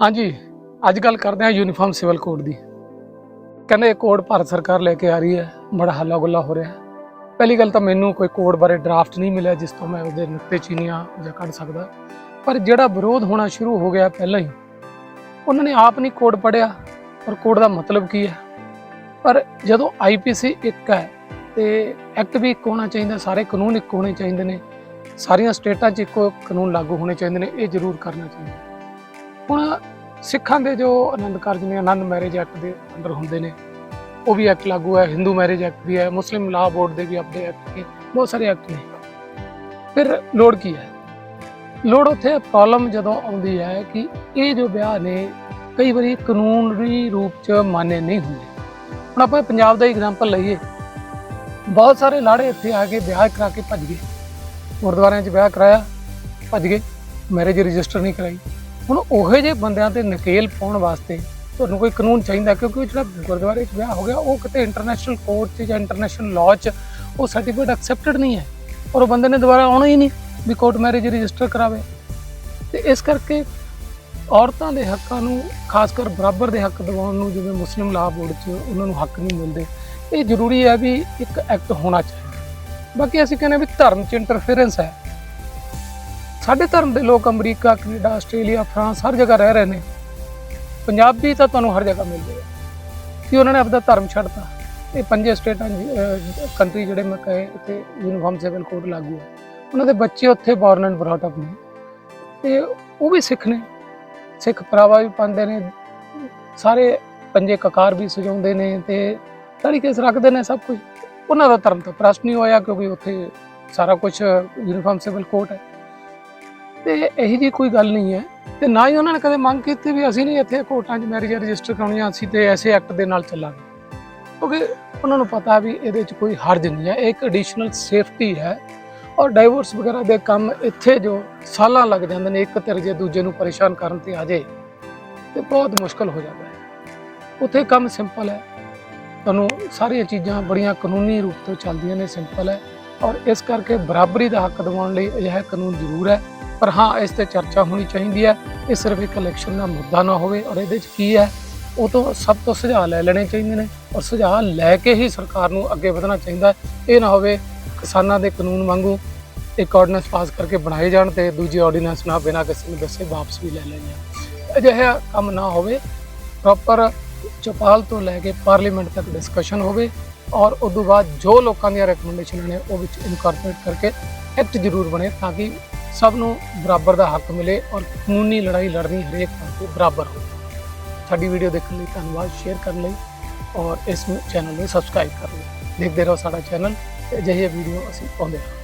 ਹਾਂਜੀ, ਅੱਜ ਗੱਲ ਕਰਦੇ ਹਾਂ ਯੂਨੀਫਾਰਮ ਸਿਵਲ ਕੋਡ ਦੀ। ਕਹਿੰਦੇ ਇਹ ਕੋਡ ਭਾਰਤ ਸਰਕਾਰ ਲੈ ਕੇ ਆ ਰਹੀ ਹੈ, ਬੜਾ ਹੱਲਾ ਗੁੱਲਾ ਹੋ ਰਿਹਾ ਪਹਿਲੀ ਗੱਲ ਤਾਂ ਮੈਨੂੰ ਕੋਈ ਕੋਡ ਬਾਰੇ ਡਰਾਫਟ ਨਹੀਂ ਮਿਲਿਆ, ਜਿਸ ਤੋਂ ਮੈਂ ਉਹਦੇ ਨੁਕਤੇ ਚੀਨੀਆਂ ਜਾਂ ਕੱਢ ਸਕਦਾ। ਪਰ ਜਿਹੜਾ ਵਿਰੋਧ ਹੋਣਾ ਸ਼ੁਰੂ ਹੋ ਗਿਆ ਪਹਿਲਾਂ ਹੀ, ਉਹਨਾਂ ਨੇ ਆਪ ਨਹੀਂ ਕੋਡ ਪੜਿਆ ਔਰ ਕੋਡ ਦਾ ਮਤਲਬ ਕੀ ਹੈ? ਪਰ ਜਦੋਂ ਆਈਪੀਸੀ ਇੱਕ ਹੈ, ਤੇ ਐਕਟ ਵੀ ਇੱਕ ਹੋਣਾ ਚਾਹੀਦਾ, ਸਾਰੇ ਕਾਨੂੰਨ ਇੱਕ ਹੋਣੇ ਚਾਹੀਦੇ ਨੇ, ਸਾਰੀਆਂ ਸਟੇਟਾਂ 'ਚ ਇੱਕੋ ਕਾਨੂੰਨ ਲਾਗੂ ਹੋਣੇ ਚਾਹੀਦੇ ਨੇ, ਇਹ ਜ਼ਰੂਰ ਕਰਨਾ ਚਾਹੀਦਾ। ਹੁਣ ਸਿੱਖਾਂ ਦੇ ਜੋ ਆਨੰਦ ਕਾਰਜ ਨੇ, ਆਨੰਦ ਮੈਰਿਜ ਐਕਟ ਦੇ ਅੰਡਰ ਹੁੰਦੇ ਨੇ, ਉਹ ਵੀ ਐਕਟ ਲਾਗੂ ਹੈ ਹਿੰਦੂ ਮੈਰਿਜ ਐਕਟ ਵੀ ਹੈ ਮੁਸਲਿਮ ਲਾਅ ਬੋਰਡ ਦੇ ਵੀ ਆਪਣੇ ਐਕਟ ਨੇ, ਬਹੁਤ ਸਾਰੇ ਐਕਟ ਨੇ। ਫਿਰ ਲੋੜ ਕੀ ਹੈ? ਲੋੜ ਉੱਥੇ ਪ੍ਰੋਬਲਮ ਜਦੋਂ ਆਉਂਦੀ ਹੈ ਕਿ ਇਹ ਜੋ ਵਿਆਹ ਨੇ, ਕਈ ਵਾਰੀ ਕਾਨੂੰਨੀ ਰੂਪ ਚ ਮਾਨੇ ਨਹੀਂ ਹੁੰਦੇ। ਹੁਣ ਆਪਾਂ ਪੰਜਾਬ ਦਾ ਐਗਜ਼ਾਮਪਲ ਲਈਏ। ਬਹੁਤ ਸਾਰੇ ਲਾੜੇ ਇੱਥੇ ਆ ਕੇ ਵਿਆਹ ਕਰਾ ਕੇ ਭੱਜ ਗਏ। ਗੁਰਦੁਆਰਿਆਂ 'ਚ ਵਿਆਹ ਕਰਾਇਆ, ਭੱਜ ਗਏ। ਮੈਰਿਜ ਰਜਿਸਟਰ ਨਹੀਂ ਕਰਾਈ। ਹੁਣ ਉਹੇ ਜਿਹੇ ਬੰਦਿਆਂ ਤੇ ਨਕੇਲ ਪਾਉਣ ਵਾਸਤੇ ਤੁਹਾਨੂੰ ਕੋਈ ਕਾਨੂੰਨ ਚਾਹੀਦਾ, ਕਿਉਂਕਿ ਜਿਹੜਾ ਗੁਰਦੁਆਰੇ 'ਚ ਵਿਆਹ ਹੋ ਗਿਆ, ਉਹ ਕਿਤੇ ਇੰਟਰਨੈਸ਼ਨਲ ਕੋਰਟ 'ਚ ਜਾਂ ਇੰਟਰਨੈਸ਼ਨਲ ਲਾਅ 'ਚ ਉਹ ਸਰਟੀਫਿਕੇਟ ਐਕਸੈਪਟਡ ਨਹੀਂ ਹੈ ਔਰ ਉਹ ਬੰਦੇ ਨੇ ਦੁਬਾਰਾ ਆਉਣਾ ਹੀ ਨਹੀਂ ਵੀ ਕੋਰਟ ਮੈਰਿਜ ਰਜਿਸਟਰ ਕਰਾਵੇ। ਤੇ ਇਸ ਕਰਕੇ ਔਰਤਾਂ ਦੇ ਹੱਕਾਂ ਨੂੰ, ਖਾਸ ਕਰ ਬਰਾਬਰ ਦੇ ਹੱਕ ਦਿਵਾਉਣ ਨੂੰ ਜਿਵੇਂ ਮੁਸਲਿਮ ਲਾਅ ਬੋਰਡ 'ਚ ਉਹਨਾਂ ਨੂੰ ਹੱਕ ਨਹੀਂ ਮਿਲਦੇ, ਇਹ ਜ਼ਰੂਰੀ ਹੈ ਵੀ ਇੱਕ ਐਕਟ ਹੋਣਾ ਚਾਹੀਦਾ। ਬਾਕੀ ਅਸੀਂ ਕਹਿੰਦੇ ਵੀ ਧਰਮ 'ਚ ਇੰਟਰਫੇਰੈਂਸ ਹੈ। ਸਾਡੇ ਧਰਮ ਦੇ ਲੋਕ ਅਮਰੀਕਾ, ਕੈਨੇਡਾ, ਆਸਟ੍ਰੇਲੀਆ, ਫਰਾਂਸ ਹਰ ਜਗ੍ਹਾ ਰਹਿ ਰਹੇ ਨੇ। ਪੰਜਾਬੀ ਤਾਂ ਤੁਹਾਨੂੰ ਹਰ ਜਗ੍ਹਾ ਮਿਲਦੇ ਆ ਕਿ ਉਹਨਾਂ ਨੇ ਆਪਦਾ ਧਰਮ ਛੱਡਤਾ। ਇਹ ਪੰਜੇ ਸਟੇਟਾਂ ਕੰਟਰੀ ਜਿਹੜੇ ਮੈਂ ਕਹੇ, ਇੱਥੇ ਯੂਨੀਫਾਰਮ ਸਿਵਲ ਕੋਡ ਲਾਗੂ ਹੈ। ਉਹਨਾਂ ਦੇ ਬੱਚੇ ਉੱਥੇ ਬੌਰਨ ਐਂਡ ਬ੍ਰੌਟ ਅਪ ਨੇ। ਤੇ ਉਹ ਵੀ ਸਿੱਖ ਨੇ। ਸਿੱਖ ਪਰਾਵਾ ਵੀ ਪਾਉਂਦੇ ਨੇ। ਸਾਰੇ ਪੰਜੇ ਕਕਾਰ ਵੀ ਸਜਾਉਂਦੇ ਨੇ ਤੇ ਤੜੀ ਕੇਸ ਰੱਖਦੇ ਨੇ ਸਭ ਕੁਝ। ਉਹਨਾਂ ਦਾ ਧਰਮ ਤਾਂ ਪ੍ਰਸ਼ਟ ਨਹੀਂ ਹੋਇਆ ਕਿਉਂਕਿ ਉੱਥੇ ਸਾਰਾ ਕੁਝ ਯੂਨੀਫਾਰਮ ਸਿਵਲ ਕੋਡ ਹੈ। ਤੇ ਇਹੋ ਜੀ ਕੋਈ ਗੱਲ ਨਹੀਂ ਹੈ। ਤੇ ਨਾ ਹੀ ਉਹਨਾਂ ਨੇ ਕਦੇ ਮੰਗ ਕੀਤੀ ਵੀ ਅਸੀਂ ਨਹੀਂ ਇੱਥੇ ਕੋਰਟਾਂ 'ਚ ਮੈਰਿਜ ਰਜਿਸਟਰ ਕਰਾਉਣੀਆਂ ਅਸੀਂ ਤੇ ਐਸੇ ਐਕਟ ਦੇ ਨਾਲ ਚੱਲਾਂਗੇ। ਕਿਉਂਕਿ ਉਹਨਾਂ ਨੂੰ ਪਤਾ ਵੀ ਇਹਦੇ 'ਚ ਕੋਈ ਹਰਜ ਨਹੀਂ ਹੈ, ਇਹ ਇੱਕ ਐਡੀਸ਼ਨਲ ਸੇਫਟੀ ਹੈ ਔਰ ਡਾਈਵੋਰਸ ਵਗੈਰਾ ਦੇ ਕੰਮ ਇੱਥੇ ਜੋ ਸਾਲਾਂ ਲੱਗ ਜਾਂਦੇ ਨੇ, ਇੱਕ ਧਿਰ ਜੇ ਦੂਜੇ ਨੂੰ ਪਰੇਸ਼ਾਨ ਕਰਨ ਤੇ ਆ ਜਾਏ ਤੇ ਬਹੁਤ ਮੁਸ਼ਕਲ ਹੋ ਜਾਂਦਾ ਹੈ। ਉੱਥੇ ਕੰਮ ਸਿੰਪਲ ਹੈ। ਤੁਹਾਨੂੰ ਸਾਰੀਆਂ ਚੀਜ਼ਾਂ ਬੜੀਆਂ ਕਾਨੂੰਨੀ ਰੂਪ ਤੋਂ ਚੱਲਦੀਆਂ ਨੇ ਸਿੰਪਲ ਹੈ। ਔਰ ਇਸ ਕਰਕੇ ਬਰਾਬਰੀ ਦਾ ਹੱਕ ਦਿਵਾਉਣ ਲਈ ਅਜਿਹਾ ਕਾਨੂੰਨ ਜ਼ਰੂਰ ਹੈ। ਪਰ ਹਾਂ, ਇਸ ਤੇ ਚਰਚਾ ਹੋਣੀ ਚਾਹੀਦੀ ਹੈ। ਇਹ ਸਿਰਫ ਇੱਕ ਇਲੈਕਸ਼ਨ ਦਾ ਮੁੱਦਾ ਨਾ ਹੋਵੇ ਔਰ ਇਹਦੇ 'ਚ ਕੀ ਹੈ, ਉਹ ਤੋਂ ਸਭ ਤੋਂ ਸੁਝਾਅ ਲੈ ਲੈਣੇ ਚਾਹੀਦੇ ਨੇ ਔਰ ਸੁਝਾਅ ਲੈ ਕੇ ਹੀ ਸਰਕਾਰ ਨੂੰ ਅੱਗੇ ਵਧਣਾ ਚਾਹੀਦਾ ਇਹ ਨਾ ਹੋਵੇ ਕਿਸਾਨਾਂ ਦੇ ਕਾਨੂੰਨ ਵਾਂਗੂ ਇੱਕ ਆਰਡੀਨੈਂਸ ਪਾਸ ਕਰਕੇ ਬਣਾਏ ਜਾਣ ਤੇ ਦੂਜੀ ਆਰਡੀਨੈਂਸ ਨਾ ਬਿਨਾਂ ਕਿਸੇ ਨੂੰ ਦੱਸੇ ਵਾਪਸ ਵੀ ਲੈ ਲੈਣੀਆਂ ਅਜਿਹਾ ਕੰਮ ਨਾ ਹੋਵੇ। ਪ੍ਰੋਪਰ ਚੌਪਾਲ ਤੋਂ ਲੈ ਕੇ ਪਾਰਲੀਮੈਂਟ ਤੱਕ ਡਿਸਕਸ਼ਨ ਹੋਵੇ। ਔਰ ਉਸ ਤੋਂ ਬਾਅਦ ਜੋ ਲੋਕਾਂ ਦੀਆਂ ਰეკਮੈਂਡੇਸ਼ਨ ਨੇ ਉਹ ਵਿੱਚ ਇਨਕਾਰਪੋਰੇਟ ਕਰਕੇ ਐਕਟ ਜ਼ਰੂਰ ਬਣੇ ਤਾਂ ਕਿ ਸਭ ਨੂੰ ਬਰਾਬਰ ਦਾ ਹੱਕ ਮਿਲੇ ਔਰ ਕਾਨੂੰਨੀ ਲੜਾਈ ਲੜਨੀ ਹਰੇਕ ਪਾਸੇ ਬਰਾਬਰ ਹੋਵੇ। ਸਾਡੀ ਵੀਡੀਓ ਦੇਖਣ ਲਈ ਧੰਨਵਾਦ ਸ਼ੇਅਰ ਕਰਨ ਲਈ ਔਰ ਇਸ ਚੈਨਲ ਨੂੰ ਸਬਸਕ੍ਰਾਈਬ ਕਰ ਲਈ। ਦੇਖਦੇ ਰਹੋ ਸਾਡਾ ਚੈਨਲ ਅਜਿਹੇ ਵੀਡੀਓ ਅਸੀਂ ਪਾਉਂਦੇ ਹਾਂ